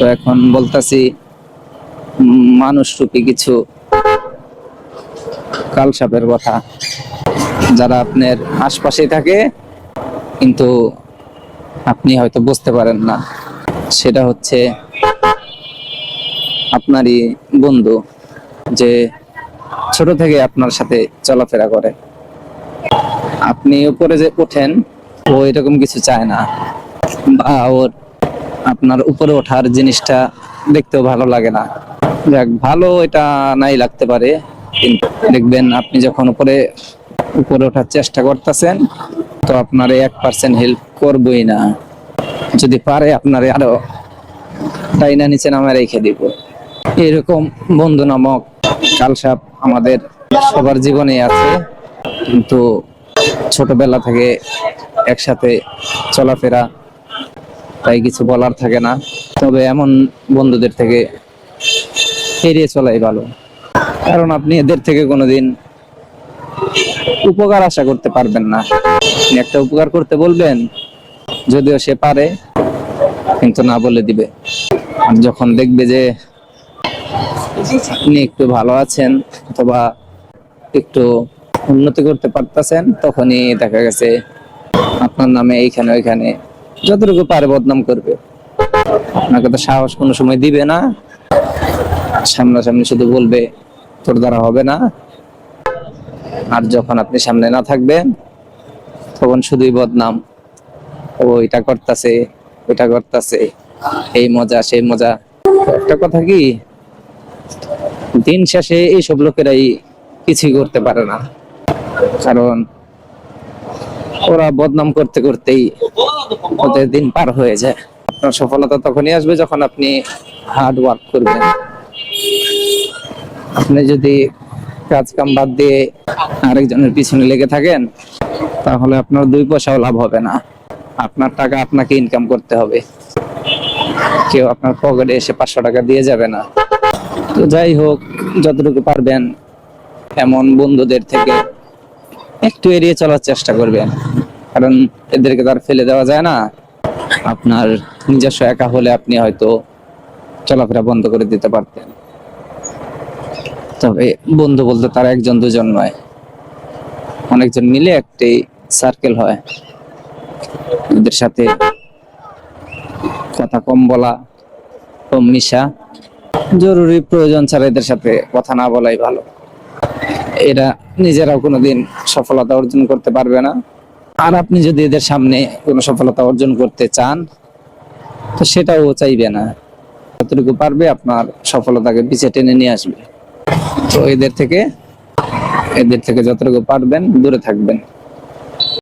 তো এখন বলতাছি মানুষ রূপী কিছু কালসাপের কথা। যারা আপনার আশপাশে থাকে, কিন্তু আপনি হয়তো বুঝতে পারেন না। সেটা হচ্ছে আপনারই বন্ধু, যে ছোট থেকে আপনার সাথে চলাফেরা করে। আপনি উপরে যে ওঠেন ও এরকম কিছু চায় না, বা ওর আপনার উপরে ওঠার জিনিসটা দেখতেও ভালো লাগে না। যাক, ভালো এটা নাই লাগতে পারে, কিন্তু দেখবেন আপনি যখন উপরে উপরে ওঠার চেষ্টা করতেছেন, তো আপনার এক পার্সেন্ট হেল্প করবই না। যদি পারে, আপনার আরও তাই না নিচে নামে রেখে দিব। এরকম বন্ধু নামক কালসাপ আমাদের সবার জীবনে আছে, কিন্তু ছোটবেলা থেকে একসাথে চলাফেরা তাই কিছু বলার থাকে না। তবে এমন বন্ধুদের থেকে এড়িয়ে চলাই ভালো। কারণ আপনি এদের থেকে কোনোদিন উপকার আশা করতে পারবেন না। একটা উপকার করতে বলবেন, যদিও সে পারে, কিন্তু না বলে দিবে। আর যখন দেখবে যে আপনি একটু ভালো আছেন অথবা একটু উন্নতি করতে পারতেছেন, তখনই দেখা গেছে আপনার নামে এইখানে ওইখানে যতটুকু পারে বদনাম করবে। আপনাকে তো সাহস কোনো সময় দিবে না। সামনাসামনি শুধু বলবে, তোর দ্বারা হবে না। আর যখন আপনি সামনে না থাকবেন, তখন শুধুই বদনাম, ও, এটা করতেছে, ওটা করতেছে, এই মজা, সেই মজা। একটা কথা কি? দিন শেষে এইসব লোকেরাই কিছুই করতে পারে না। কারণ ওরা বদনাম করতে করতেই ওদের দিন পার হয়ে যায়। আপনার সফলতা তখনই আসবে যখন আপনি হার্ড ওয়ার্ক করবেন। আপনি যদি কাজ কাম বাদ দিয়ে আরেকজনের পিছনে লেগে থাকেন, তাহলে আপনার দুই পয়সাও লাভ হবে না। আপনার টাকা আপনাকে ইনকাম করতে হবে। কেউ আপনার পকেটে এসে পাঁচশো টাকা দিয়ে যাবে না। তো যাই হোক, যতটুকু পারবেন, এমন বন্ধুদের থেকে একটু এড়িয়ে চলার চেষ্টা করবেন। কারণ এদেরকে তার ফেলে দেওয়া যায় না। আপনার নিজস্ব একা হলে আপনি হয়তো চলাফেরা বন্ধ করে দিতে পারতেন। তবে বন্ধু বলতে তার একজন, দুজন নয়। অনেকজন মিলে একটি সার্কেল হয়। এদের সাথে কথা কম বলা, কম মিশা। জরুরি প্রয়োজন ছাড়া এদের সাথে কথা না বলাই ভালো। এরা নিজেরাও কোনোদিন সফলতা অর্জন করতে পারবে না। আর আপনি যদি এদের সামনে কোনো সফলতা অর্জন করতে চান, তো সেটাও চাইবে না। যতটুকু পারবে, আপনার সফলতাকে পিছিয়ে টেনে নিয়ে আসবে। তো এদের থেকে এদের থেকে যতটুকু পারবেন, দূরে থাকবেন।